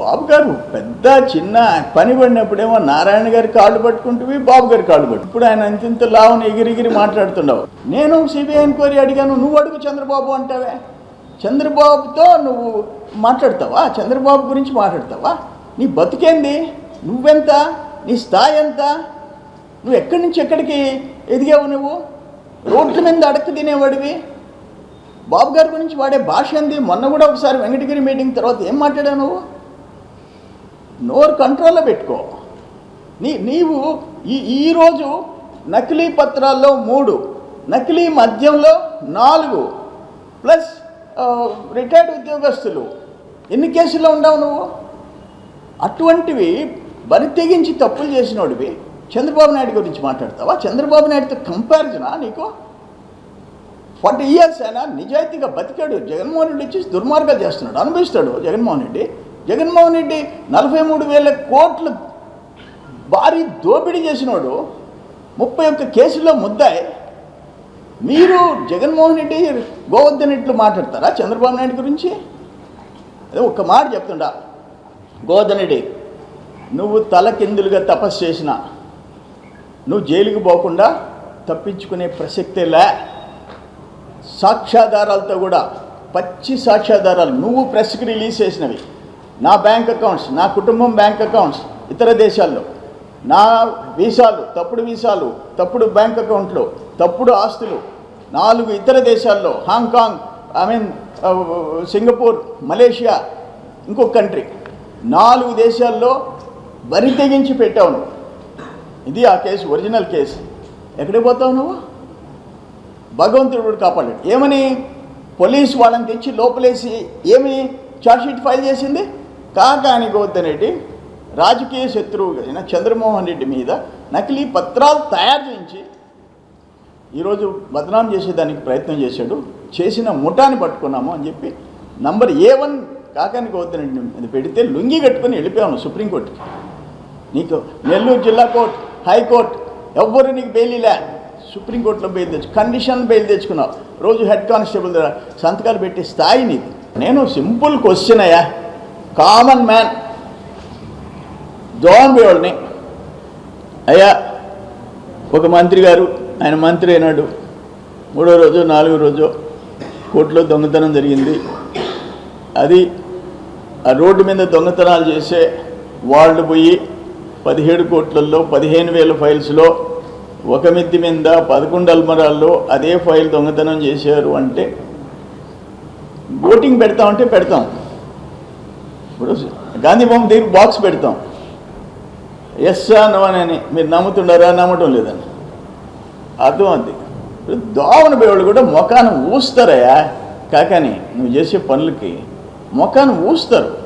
బాబు గారు పెద్ద చిన్న పని పడినప్పుడేమో నారాయణ గారి కాళ్ళు పట్టుకుంటువి బాబు గారి కాళ్ళు పట్టు. ఇప్పుడు ఆయన అంతింత లావుని ఎగిరిగిరి మాట్లాడుతున్నావు. నేను సిబిఐ ఎంక్వైరీ అడిగాను నువ్వు అడుగు చంద్రబాబు అంటావే? చంద్రబాబుతో నువ్వు మాట్లాడతావా? చంద్రబాబు గురించి మాట్లాడతావా? నీ బతుకేంది? నువ్వెంత? నీ స్థాయి ఎంత? నువ్వు ఎక్కడి నుంచి ఎక్కడికి ఎదిగావు నువ్వు? రోడ్ల మీద అడక్క తినేవాడివి? బాబు గారి గురించి వాడే భాష ఏంది? మొన్న కూడా ఒకసారి వెంకటగిరి మీటింగ్ తర్వాత ఏం మాట్లాడావు నువ్వు? నోరు కంట్రోల్లో పెట్టుకో. నీ నీవు ఈ ఈరోజు నకిలీ పత్రాల్లో మూడు నకిలీ మద్యంలో నాలుగు ప్లస్ రిటైర్డ్ ఉద్యోగస్తులు. ఎన్ని కేసుల్లో ఉండవు నువ్వు? అటువంటివి బరి తెగించి తప్పులు చేసినోడివి. చంద్రబాబు నాయుడు గురించి మాట్లాడతావా? చంద్రబాబు నాయుడుతో కంపారిజనా నీకు? ఫార్టీ ఇయర్స్ అయినా నిజాయితీగా బతికాడు జగన్మోహన్ రెడ్డి వచ్చి దుర్మార్గాలు చేస్తున్నాడు అనుభవిస్తాడు జగన్మోహన్ రెడ్డి. జగన్మోహన్ రెడ్డి నలభై మూడు వేల కోట్లు భారీ దోపిడీ చేసినోడు ముప్పై ఒక్క కేసుల్లో ముద్దాయి. మీరు జగన్మోహన్ రెడ్డి గోవర్ధన్ మాట్లాడతారా చంద్రబాబు నాయుడు గురించి? అదే ఒక్క మాట చెప్తుండా. గోవర్ధన్ రెడ్డి నువ్వు తలకిందులుగా తపస్సు చేసిన నువ్వు జైలుకి పోకుండా తప్పించుకునే ప్రసక్తే లే. సాక్ష్యాధారాలతో కూడా పచ్చి సాక్ష్యాధారాలు నువ్వు ప్రెస్కి రిలీజ్ చేసినవి. నా బ్యాంక్ అకౌంట్స్ నా కుటుంబం బ్యాంక్ అకౌంట్స్ ఇతర దేశాల్లో. నా వీసాలు తప్పుడు వీసాలు తప్పుడు బ్యాంక్ అకౌంట్లు తప్పుడు ఆస్తులు నాలుగు ఇతర దేశాల్లో Hong Kong I mean Singapore Malaysia ఇంకొక కంట్రీ. నాలుగు దేశాల్లో బరి తెగించి పెట్టావు నువ్వు. ఇది ఆ కేసు ఒరిజినల్ కేసు. ఎక్కడికి పోతావు నువ్వు? భగవంతుడు కాపాడాడు ఏమని? పోలీసు వాళ్ళని తెచ్చి లోపలేసి ఏమి? ఛార్జ్షీట్ ఫైల్ చేసింది? కాకాని గోవర్ధన్ రెడ్డి రాజకీయ శత్రువు అయిన చంద్రమోహన్ రెడ్డి మీద నకిలీ పత్రాలు తయారు చేయించి ఈరోజు బదనాం చేసేదానికి ప్రయత్నం చేశాడు. చేసిన ముఠాన్ని పట్టుకున్నాము అని చెప్పి number A one Kakani Govardhan మీద పెడితే లుంగి కట్టుకొని వెళ్ళిపోయాము సుప్రీంకోర్టుకి. నీకు నెల్లూరు జిల్లా కోర్టు హైకోర్టు ఎవ్వరు నీకు బెయిలీలే సుప్రీంకోర్టులో బెయిల్ తెచ్చు కండిషన్ బెయిల్ తెచ్చుకున్నావు. రోజు హెడ్ కానిస్టేబుల్ దగ్గర సంతకాలు పెట్టే స్థాయి నీది. నేను సింపుల్ క్వశ్చన్ అయ్యా. Common man. జోన్ బేవాళ్ళని అయ్యా ఒక మంత్రి గారు ఆయన మంత్రి అయినాడు. మూడో రోజు నాలుగో రోజు కోర్టులో దొంగతనం జరిగింది. అది ఆ రోడ్డు మీద దొంగతనాలు చేసే వాళ్ళు పోయి పదిహేడు కోట్లలో పదిహేను వేల ఫైల్స్లో ఒక మిద్ది మీద పదకొండు అల్మరాల్లో అదే ఫైల్ దొంగతనం చేశారు అంటే ఓటింగ్ పెడతామంటే పెడతాం. ఇప్పుడు గాంధీ బొమ్మ దగ్గర బాక్స్ పెడతాం. ఎస్ అని. మీరు నమ్ముతుండారా నమ్మటం లేదని అర్థం అది ఇప్పుడు దోమన బేవాళ్ళు కూడా ముఖాన్ని ఊస్తారయ్యా. కాకని నువ్వు చేసే పనులకి మొఖాన్ని ఊస్తారు.